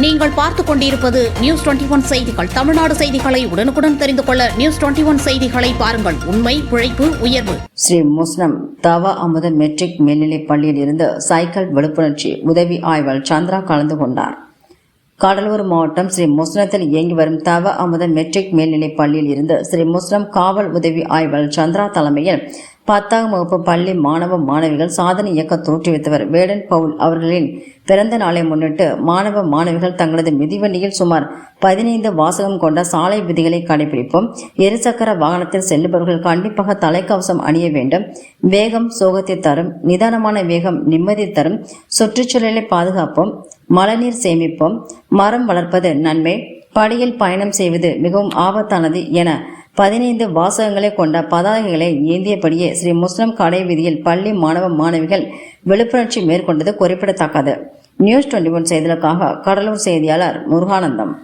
நீங்கள் பார்த்துக் கொண்டிருப்பது நியூஸ் டுவெண்டி ஒன் செய்திகள். தமிழ்நாடு செய்திகளை உடனுக்குடன் தெரிந்து கொள்ள நியூஸ் டுவெண்டி ஒன் செய்திகளை பாருங்கள். உண்மை உழைப்பு உயர்வு. ஸ்ரீ முஸ்லிம் தவ அமுத மெட்ரிக் மேல்நிலைப் பள்ளியில் இருந்து சைக்கிள் விழிப்புணர்ச்சி உதவி ஆய்வாளர் சந்திரா கலந்து கொண்டார். கடலூர் மாவட்டம் ஸ்ரீ முஸ்லத்தில் இயங்கி வரும் தவ அமுத மெட்ரிக் மேல்நிலைப் பள்ளியில் இருந்து ஸ்ரீ முஸ்லிம் காவல் உதவி ஆய்வாளர் சந்திரா தலைமையில் பத்தாம் வகுப்பு பள்ளி மாணவ மாணவிகள் சாதனை இயக்க தோற்றுவித்தவர் வேடன் பவுல் அவர்களின் பிறந்த நாளை முன்னிட்டு மாணவ மாணவிகள் தங்களது மிதிவண்டியில் சுமார் பதினைந்து வாசகம் கொண்ட சாலை விதிகளை கடைபிடிப்போம். இருசக்கர வாகனத்தில் செல்லுபவர்கள் கண்டிப்பாக தலைக்கவசம் அணிய வேண்டும். வேகம் சோகத்தை தரும். நிதானமான வேகம் நிம்மதி தரும். சுற்றுச்சூழலை பாதுகாப்போம். மழைநீர் சேமிப்போம். மரம் வளர்ப்பது நன்மை. படியில் பயணம் செய்வது மிகவும் ஆபத்தானது என பதினைந்து வாசகங்களை கொண்ட பதாகைகளை ஏந்தியபடியே ஸ்ரீ முஸ்லிம் கடை வீதியில் பள்ளி மாணவ மாணவிகள் விழிப்புணர்ச்சி மேற்கொண்டது குறிப்பிடத்தக்கது. நியூஸ் டுவெண்டி ஒன் செய்திகளுக்காக கடலூர் செய்தியாளர் முருகானந்தம்.